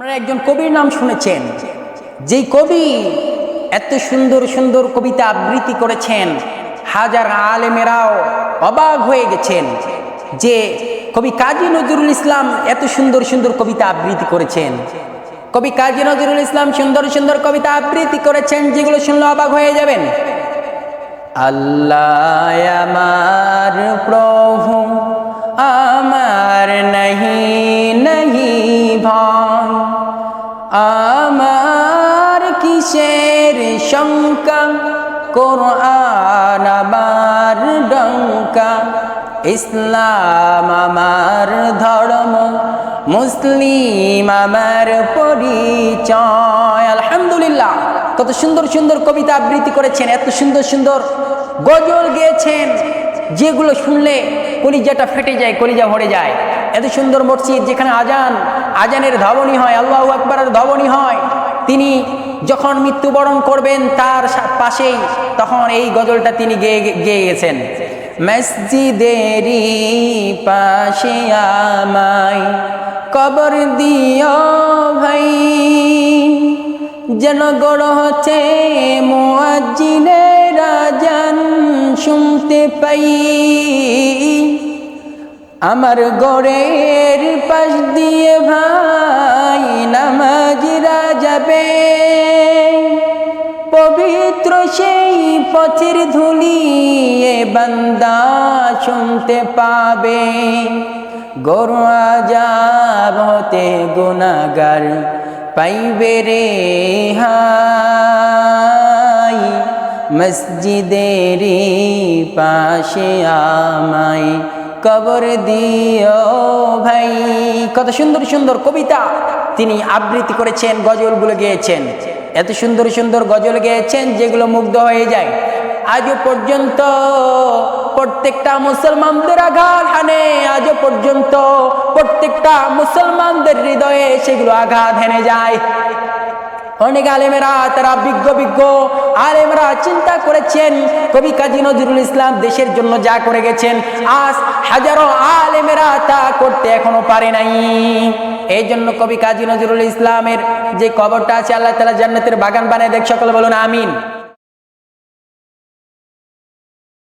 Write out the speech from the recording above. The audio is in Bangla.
আপনারা একজন কবির নাম শুনেছেন। যেই কবি এত সুন্দর সুন্দর কবিতা আবৃত্তি করেছেন, হাজার আলেমেরাও অবাক হয়ে গেছেন যে কবি কাজী নজরুল ইসলাম এত সুন্দর সুন্দর কবিতা আবৃত্তি করেছেন। কবি কাজী নজরুল ইসলাম সুন্দর সুন্দর কবিতা আবৃত্তি করেছেন, যেগুলো শুনলে অবাক হয়ে যাবেন। আল্লাহ আমার প্রভু আমার কিসের শঙ্কা? কোরআন আমার ডঙ্কা। ইসলাম আমার ধর্ম। মুসলিম আমার পরিচয়। আলহামদুলিল্লাহ। কত সুন্দর সুন্দর কবিতা আবৃত্তি করেছেন, এত সুন্দর সুন্দর গজল গেয়েছেন। যেগুলো শুনলে কলিজাটা ফেটে যায়, কলিজা ভরে যায়। এত সুন্দর মসজিদ যেখানে আজান, আজানের ধাবনী হয়, আল্লাহ আকবরের ধাবনী হয়। তিনি যখন মৃত্যুবরণ করবেন তার পাশেই তখন এই গজলটা তিনি গেয়ে গেয়ে গেছেন। মসজিদেরই পাশে আমায় কবর দিও ভাই, যেন গড় হচ্ছে মোয়াজিনে রাজান শুনতে পাই। আমার গড়ের পাশ দিয়ে ভাই নামাজিরা যাবে পবিত্র সেই পথের ধুলি এ বান্দা শুনতে পাবে। গরু আজাব হতে গুনাগার পাইবে রে হাই। মসজিদেরই পাশে আমায় কবর দিও ভাই। কত সুন্দর সুন্দর কবিতা তিনি আবৃত্তি করেছেন, গজলগুলো গেয়েছেন। এত সুন্দর সুন্দর গজল গেয়েছেন যেগুলো মুগ্ধ হয়ে যায়। আজও পর্যন্ত প্রত্যেকটা মুসলমানদের আঘাত হানে। আজও পর্যন্ত প্রত্যেকটা মুসলমানদের হৃদয়ে সেগুলো আঘাত হেনে যায়। অনেক আলেমেরা, তারা বিজ্ঞ বিজ্ঞ। আলেমরা চিন্তা করেছেন, কবি কাজী নজরুল ইসলাম দেশের জন্য যা করে গেছেন, আজ হাজারো আলেমেরা তা করতে এখনও পারে নাই। এই জন্য কবি কাজী নজরুল ইসলামের যে কবরটা আছে, আল্লাহ তালা জান্নাতের বাগান বানায় দেখ, সকলে বলুন, আমিন।